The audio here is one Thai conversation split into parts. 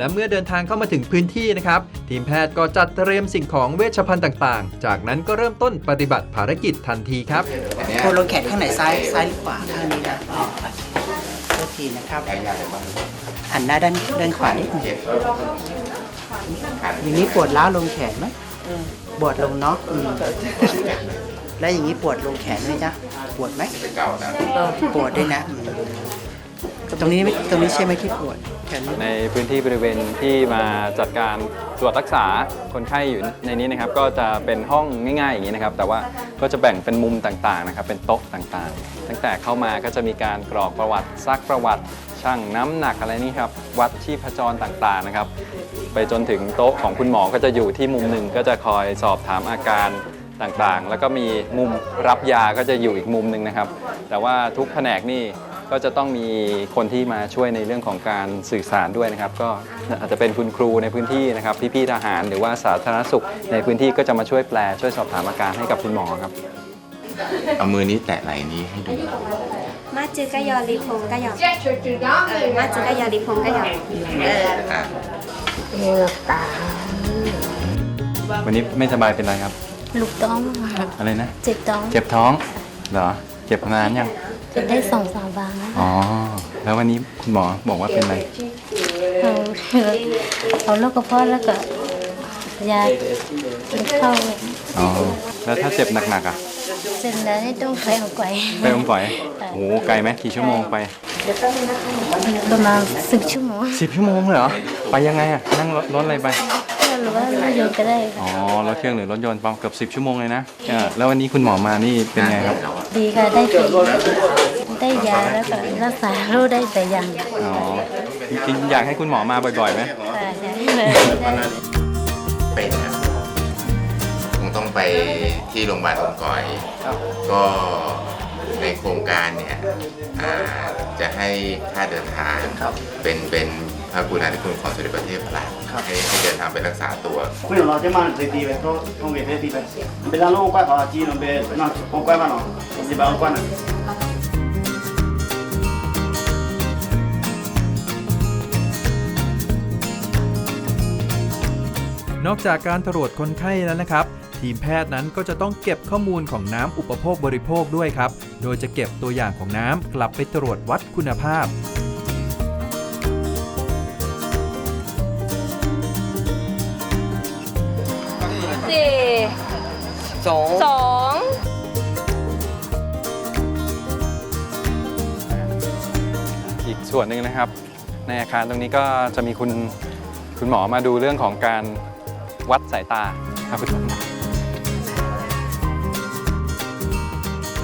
และเมื่อเดินทางเข้ามาถึงพื้นที่นะครับ ทีมแพทย์ก็จัดเตรียมสิ่งของเวชภัณฑ์ต่างๆ จากนั้นก็เริ่มต้นปฏิบัติภารกิจทันทีครับโคนลงแขนข้างไหนซ้ายซ้ายหรือขวาข้างนี้นะอ๋อโทษทีนะครับหันหน้าด้านด้านขวานิดหนึงอย่างนี้ปวดล้าวลงแขนไหมปวดลงเนาะอืมแล้วอย่างนี้ปวดลงแขนไหมจ๊ะปวดไหมเออปวดด้วยนะอืม ตรงนี้ตรงนี้ใช่ไหมที่ปวดแขนในพื้นที่บริเวณที่มาจัดการตรวจรักษาคนไข้อยู่ในนี้นะครับ ก็จะเป็นห้องง่ายๆอย่างนี้นะครับ แต่ว่าก็จะแบ่งเป็นมุมต่างๆนะครับ เป็นโต๊ะต่างๆ ตั้งแต่เข้ามาก็จะมีการกรอกประวัติซักประวัติชั่งน้ำหนักอะไรนี่ครับวัดชีพจรต่างๆนะครับ ไปจนถึงโต๊ะของคุณหมอก็จะอยู่ที่มุมหนึ่งก็จะคอยสอบถามอาการต่างๆ แล้วก็มีมุมรับยาก็จะอยู่อีกมุมหนึ่งนะครับ แต่ว่าทุกแผนกนี่ ก็จะต้องมีคนที่มาช่วยในเรื่องของการสื่อสารด้วยนะครับ ก็อาจจะเป็นคุณครูในพื้นที่นะครับ พี่ๆทหารหรือว่าสาธารณสุข ในพื้นที่ก็จะมาช่วยแปลช่วยสอบถามอาการให้กับคุณหมอครับ เอามือนี้แตะไหล่นี้ให้ดูมาจือกะยอรีพงกะยอเออมาจือกะยอรีพงกะยอเอออะวันนี้ไม่สบายเป็นไรครับ ลูกต้องอะไรนะ เจ็บต้อง เจ็บท้องเหรอ เจ็บนานยังเจ็บได้สองสามวันแล้วอ๋อ แล้ววันนี้คุณหมอบอกว่าเป็นอะไร เอาเอาโรคกระเพาะแล้วก็ยากินข้าวอ๋อ แล้วถ้าเจ็บหนักๆอะ เสร็จแล้วให้ต้องไปเอาไกวไปอมฝอยโอ้โห ไกลไหมกี่ชั่วโมงไปประมาณสิบชั่วโมงสิบชั่วโมงเลยเหรอ ไปยังไงอะ นั่งรถรถอะไรไป หรือว่าเราโยนก็ได้อ๋อรถเครื่องหรือรถยนต์ประมาณเกือบสิบ10ชั่วโมงเลยนะอ่าแล้ววันนี้คุณหมอมานี่เป็นไงครับดีค่ะได้ฟรีได้ยาแล้วก็รักษาโรคได้แต่อย่างอ๋อจริงๆอยากให้คุณหมอมาบ่อยๆไหมค่ะได้เป็นครับคงต้องไปที่โรงพยาบาลองก่อย ก็ในโครงการเนี่ยอ่าจะให้ค่าเดินทางเป็นเป็น พระกรุณาธิคุณของสมเด็จพระเทพรัตน์ให้ให้เดินทางไปรักษาตัว quello non ti manda di dire to non vede di dire be la no qua fa chi non be no con qua ma no si va qua no นอกจากการตรวจคนไข้แล้วนะครับ ทีมแพทย์นั้นก็จะต้องเก็บข้อมูลของน้ำอุปโภคบริโภคด้วยครับ โดยจะเก็บตัวอย่างของน้ำกลับไปตรวจวัดคุณภาพ สี่สองสองอีกส่วนหนึ่งนะครับ ในอาคารตรงนี้ก็จะมีคุณคุณหมอมาดูเรื่องของการวัดสายตาครับ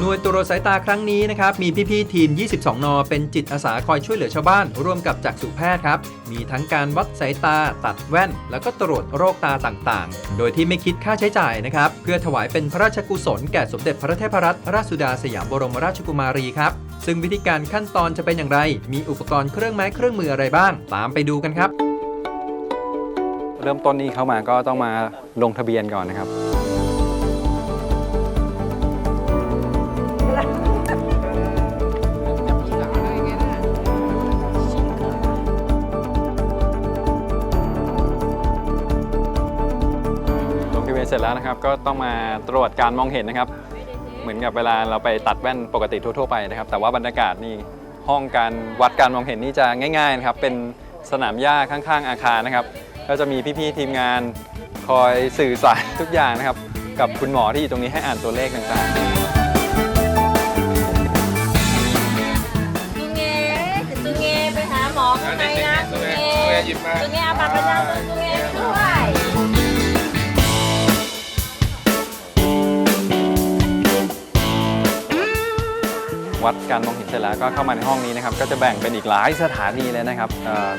หน่วยตรวจสายตาครั้งนี้นะครับ มีพี่ๆทีม 22 น เป็นจิตอาสาคอยช่วยเหลือชาวบ้าน ร่วมกับจักษุแพทย์ครับ มีทั้งการวัดสายตา ตัดแว่น แล้วก็ตรวจโรคตาต่างๆ โดยที่ไม่คิดค่าใช้จ่ายนะครับ เพื่อถวายเป็นพระราชกุศลแก่สมเด็จพระเทพรัตนราชสุดาสยามบรมราชกุมารีครับ ซึ่งวิธีการขั้นตอนจะเป็นอย่างไร มีอุปกรณ์เครื่องไม้เครื่องมืออะไรบ้าง ตามไปดูกันครับ เริ่มต้นนี้เข้ามาก็ต้องมาลงทะเบียนก่อนนะครับ เบียนเสร็จแล้วนะครับก็ต้องมาตรวจการมองเห็นนะครับ เหมือนกับเวลาเราไปตัดแว่นปกติทั่วๆไปนะครับ แต่ว่าบรรยากาศนี่ห้องการวัดการมองเห็นนี่จะง่ายๆนะครับเป็นสนามหญ้าข้างๆ อาคารนะครับ ก็จะมีพี่ๆทีมงานคอยสื่อสารทุกอย่างนะครับ กับคุณหมอที่อยู่ตรงนี้ให้อ่านตัวเลขต่างๆ ตุงเงตุงเงไปหาหมอข้างในนะตุงเงตุงเงเอาบัตรประชาชนตุงเงด้วย วัดการมองเห็นเสร็จแล้วก็เข้ามาในห้องนี้นะครับก็จะแบ่งเป็นอีกหลายสถานีเลยนะครับ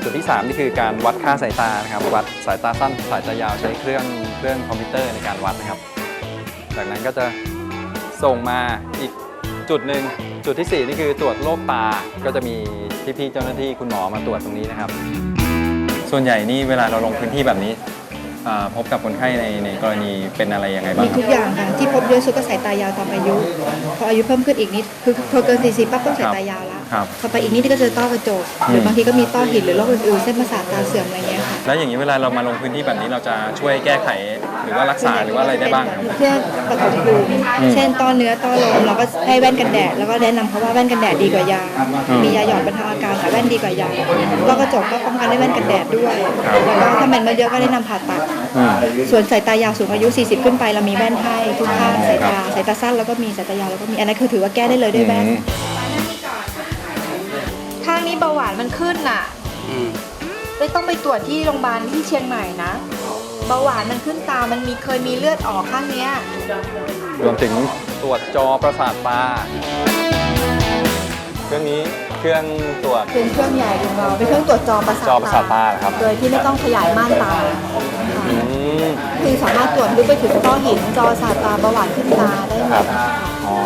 จุดที่ 3 นี่คือการวัดค่าสายตานะครับวัดสายตาสั้นสายตายาวใช้เครื่องเครื่องคอมพิวเตอร์ในการวัดนะครับ จากนั้นก็จะส่งมาอีกจุดหนึ่งจุดที่ 4 นี่คือตรวจโรคตา ก็จะมีพี่ๆเจ้าหน้าที่คุณหมอมาตรวจตรงนี้นะครับ ส่วนใหญ่นี่เวลาเราลงพื้นที่แบบนี้ อ่าพบกับคนไข้ในในกรณีเป็นอะไรยังไงบ้างมีครัทุกอย่างค่ะที่พบเยอะสุดก็สายตายาวตามอายุ พออายุเพิ่มขึ้นอีกนิดคือพอเกิน40ปั๊บต้องสายตายาวละ ครับพอไปอีกนิดก็เจอต้อกระจกหรือบางทีก็มีต้อหินหรือโรคอื่นๆเส้นประสาทตาเสื่อมอะไรเงี้ยค่ะแล้วอย่างนี้เวลาเรามาลงพื้นที่แบบนี้เราจะช่วยแก้ไขหรือว่ารักษาหรือว่าอะไรได้บ้างครับเพื่อประกอบภูมิเช่นต้อเนื้อต้อลมเราก็ให้แว่นกันแดดแล้วก็แนะนำเขาว่าแว่นกันแดดดีกว่ายา มียาหยอดบรรเทาอาการแต่แว่นดีกว่ายาต้อกระจกก็ป้องกันด้วยแว่นกันแดดด้วยแล้วก็ถ้ามันมาเยอะก็แนะนำผ่าตัดอืมส่วนสายตายาวสูงอายุ 40 ขึ้นไปเรามีแว่นให้ทุกข้างสายตาสายตาสั้นแล้วก็มีสายตายาวแล้วก็มีอันนั้นคือถือว่าแก้ได้เลยด้วยแว่นอืม ข้างนี้เบาหวานมันขึ้นน่ะเลยต้องไปตรวจที่โรงพยาบาลที่เชียงใหม่นะ เบาหวานมันขึ้นตา มันมีเคยมีเลือดออกข้างเนี้ย รวมถึงตรวจจอประสาทตาเครื่องนี้เครื่องตรวจ เป็นเครื่องใหญ่ของเราเป็นเครื่องตรวจจอประสาทจอประสาทตาเหรอครับ โดยที่ไม่ต้องขยายม่านตาอืมคือสามารถตรวจลึกไปถึงต้อหินจอประสาทตาเบาหวานขึ้นตาได้หมครับดอ๋อ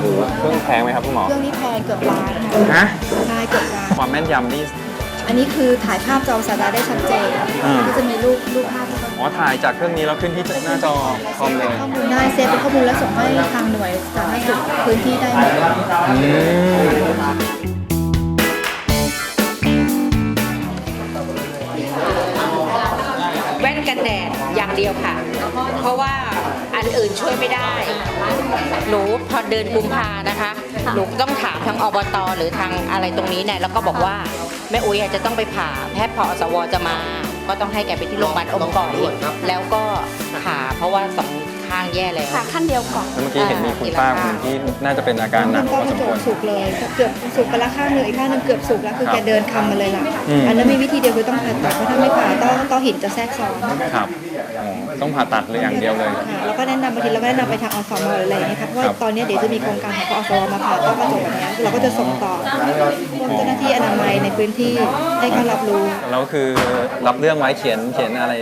คือเครื่องแพงไหมครับคุณหมอ เครื่องนี้แพงเกือบล้าน ฮะใช่ เกือบล้านความแม่นยำนี่ อันนี้คือถ่ายภาพจอประสาทตาได้ชัดเจนอ่าก็จะมีรูปรูปภาพอ๋อถ่ายจากเครื่องนี้แล้วขึ้นที่หน้าจอคอมเลยข้อมูลได้เซฟเป็นข้อมูลแล้วส่งให้ทางหน่วยสาธารณสุขพื้นที่ได้หมดอืมแว่นกันแดดอย่างเดียวค่ะ เพราะว่า อันอื่นช่วยไม่ได้ หนูพอเดินกุมภานะคะ หนูต้องถามทางอบตหรือทางอะไรตรงนี้เนี่ยแล้วก็บอกว่าแม่อุ้ยอาจจะต้องไปผ่าแพทย์พอสวจะมา ก็ต้องให้แกไปที่โรงพยาบาลอมก่อนแล้วก็ผ่าเพราะว่าสอง ข้างแย่แล้วค่ะขั้นเดียวก่อนแล้วเมื่อกี้เห็นมีคุณป้าคนหนึ่งที่น่าจะเป็นอาการหนักพก็อสกระมจควกรสุกเลยเกือบสุกไปละข้างหนึ่งอีกข้างหนึงเกือบสุกแล้วคือครับแกเดินคำมาเลยล่ะอืม อันนั้นมีวิธีเดียวคือต้องผ่าตัดเพราะถ้าไม่ผ่าต้องต้องหินจะแทรกซ้อนครับอ๋อต้องผ่าตัดเลยอย่างเดียวเลย ค่ะแล้วก็แนะนำบางทีเราก็แนะนำไปทางอสมหรืออะไรอย่างเงี้ยค่ะเพราะว่าครับตอนนี้เดี๋ยวจะมีโครงการของอสมมาผ่าต้อกระจกแบบเนี้ยเราก็จะส่งต่อพวกเจ้าหน้าที่อนามัยในพื้นที่ให้เขารับรู้ แล้วคือรับเรื่องไว้เขียนเขียนอะไร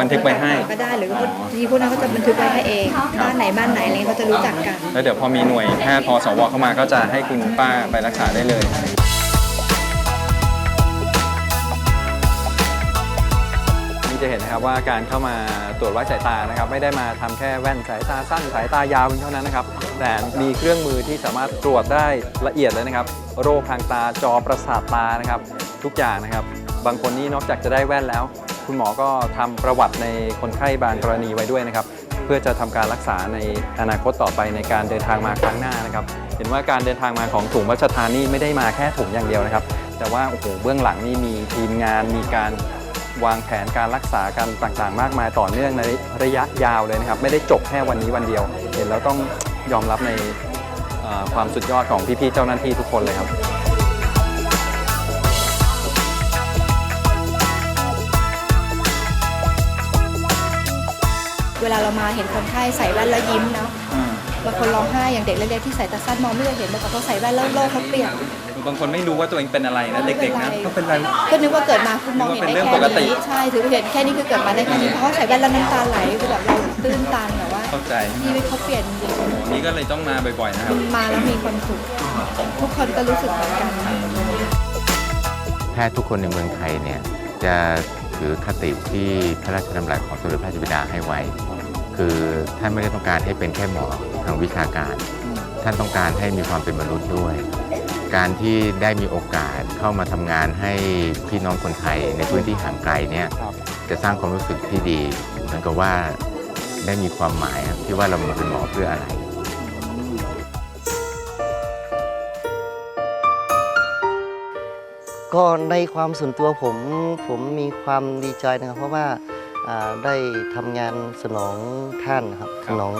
บันทึกไว้ให้ ก็ได้หรือว่าทีพวกนั้นเขาจะบันทึกไว้ให้เอง บ้านไหนบ้านไหนอะไรเงี้ยเขาจะรู้จักกัน แล้วเดี๋ยวพอมีหน่วยแพทย์พอสวเข้ามาก็จะให้คุณป้าไปรักษาได้เลยนี่จะเห็นนะครับว่าการเข้ามาตรวจวัดสายตานะครับ ไม่ได้มาทำแค่แว่นสายตาสั้นสายตายาวเท่านั้นนะครับ แต่มีเครื่องมือที่สามารถตรวจได้ละเอียดเลยนะครับ โรคทางตาจอประสาทตานะครับ ทุกอย่างนะครับ บางคนนี่นอกจากจะได้แว่นแล้ว คุณหมอก็ทำประวัติในคนไข้บางกรณีไว้ด้วยนะครับ เพื่อจะทำการรักษาในอนาคตต่อไปในการเดินทางมาครั้งหน้านะครับ เห็นว่าการเดินทางมาของถุงวัชทานนี่ไม่ได้มาแค่ถุงอย่างเดียวนะครับ แต่ว่าโอ้โหเบื้องหลังนี่มีทีมงานมีการวางแผนการรักษากันต่างๆ มากมายต่อเนื่องในระยะยาวเลยนะครับ ไม่ได้จบแค่วันนี้วันเดียว เห็นแล้วต้องยอมรับในความสุดยอดของพี่ๆเจ้าหน้าที่ทุกคนเลยครับ เวลาเรามาเห็นคนไข้ใส่แว่นแล้วยิ้มเนาะบางคนร้องไห้อย่างเด็กเล็กๆที่ใส่ตาสั้นมองไม่เคยเห็นแต่พอเขาใส่แว่นแล้วโลกเขาเปลี่ยนบางคนไม่รู้ว่าตัวเองเป็นอะไรนะเด็กๆนะก็เป็นไรก็นึกว่าเกิดมาคือมองเห็นได้เป็นเรื่องแค่ปกตินี้ใช่ถือว่าเห็นแค่นี้คือเกิดมาได้แค่นี้เพราะเขาใส่แว่นแล้วน้ำตาไหลคือแบบเราตื้นตันแบบว่าเข้าใจชีวิตเขาเปลี่ยนจริงนี่ก็เลยต้องมาบ่อยๆนะครับๆมาแล้วมีความสุขทุกคนก็รู้สึกเหมือนกันแพทย์ทุกคนในเมืองไทยเนี่ยจะถือคติที่พระราชดำรัสของสมเด็จพระราชบิดาให้ไว้ คือท่านไม่ได้ต้องการให้เป็นแค่หมอทางวิชาการ ท่านต้องการให้มีความเป็นมนุษย์ด้วย การที่ได้มีโอกาสเข้ามาทำงานให้พี่น้องคนไทยในพื้นที่ห่างไกลเนี่ยครับจะสร้างความรู้สึกที่ดีเหมือนกับว่าได้มีความหมายครับที่ว่าเรามาเป็นหมอเพื่ออะไรก็ในความส่วนตัวผมผมมีความดีใจนะครับเพราะว่าอ่า ได้ทำงานสนองท่านนะครับคสรับนอง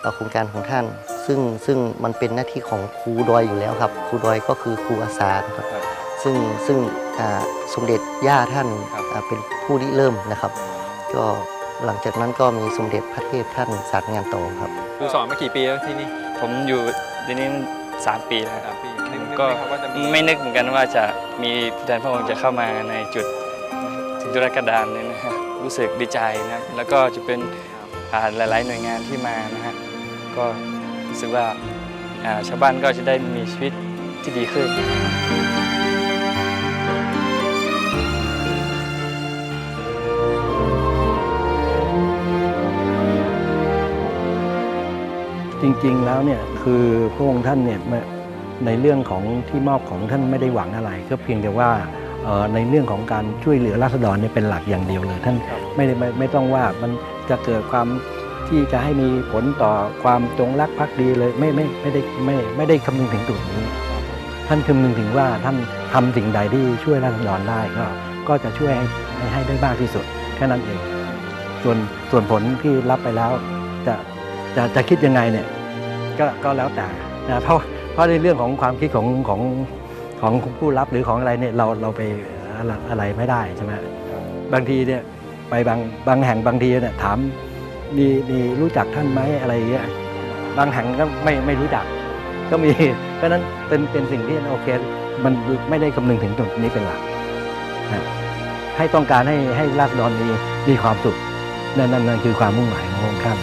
เอ่อโครงการของท่าน ซึ่งซึ่งมันเป็นหน้าที่ของครูดอยอยู่แล้วครับ ครูดอยก็คือครูอาสานะครับครับซึ่งซึ่งอ่าสมเด็จย่าท่านครับอ่าเป็นผู้ริเริ่มนะครับ ก็หลังจากนั้นก็มีสมเด็จพระเทพท่านสารงานต่อครับครูสอนมากี่ปีแล้วที่นี่ผมอยู่ที่นี่สามปีแล้วคสารับมปีนึกนึกก็ไหมครับว่าจะมีไม่นึกเหมือนกันว่าจะมีแดนพระองค์จะเข้ามาในจุดถึงจุลกระดานเนี่ยนะฮะ รู้สึกดีใจนะแล้วก็จะเป็นผ่านหลาย ๆ หน่วยงานที่มานะฮะก็รู้สึกว่าชาวบ้านก็จะได้มีชีวิตที่ดีขึ้น จริง ๆ แล้วเนี่ยคือพระองค์ท่านเนี่ยในเรื่องของที่มอบของท่านไม่ได้หวังอะไร ก็เพียงแต่ว่า ในเรื่องของการช่วยเหลือราษฎรเนี่ยเป็นหลักอย่างเดียวเลยท่านไม่ได้ไม่ไม่ต้องว่ามันจะเกิดความที่จะให้มีผลต่อความจงรักภักดีเลยไม่ไม่ไม่ได้ไม่ไม่ได้คำนึงถึงตรงนี้ ท่านคำนึงถึงว่าท่านทำสิ่งใดที่ช่วยราษฎรได้ก็ก็จะช่วยให้ให้ให้ได้มากที่สุดแค่นั้นเอง ส่วนส่วนผลที่รับไปแล้วจะจะจะคิดยังไงเนี่ยก็ก็แล้วแต่นะเพราะเพราะในเรื่องของความคิดของของ ของผู้รับหรือของอะไรเนี่ยเราเราไปอะไรอะไรไม่ได้ใช่ไหมบางทีเนี่ยไปบางบางแห่งบางทีเนี่ยถามมีมีรู้จักท่านไหมอะไรอย่างเงี้ยบางแห่งก็ไม่ไม่รู้จัก ก็มีเพราะฉะนั้นเป็นเป็นสิ่งที่โอเคมันไม่ได้คำนึงถึงตรงนี้เป็นหลักนะให้ต้องการให้ให้ราษฎรมีมีความสุขนั่นนั่นนั่นคือความมุ่งหมายขององค์ท่าน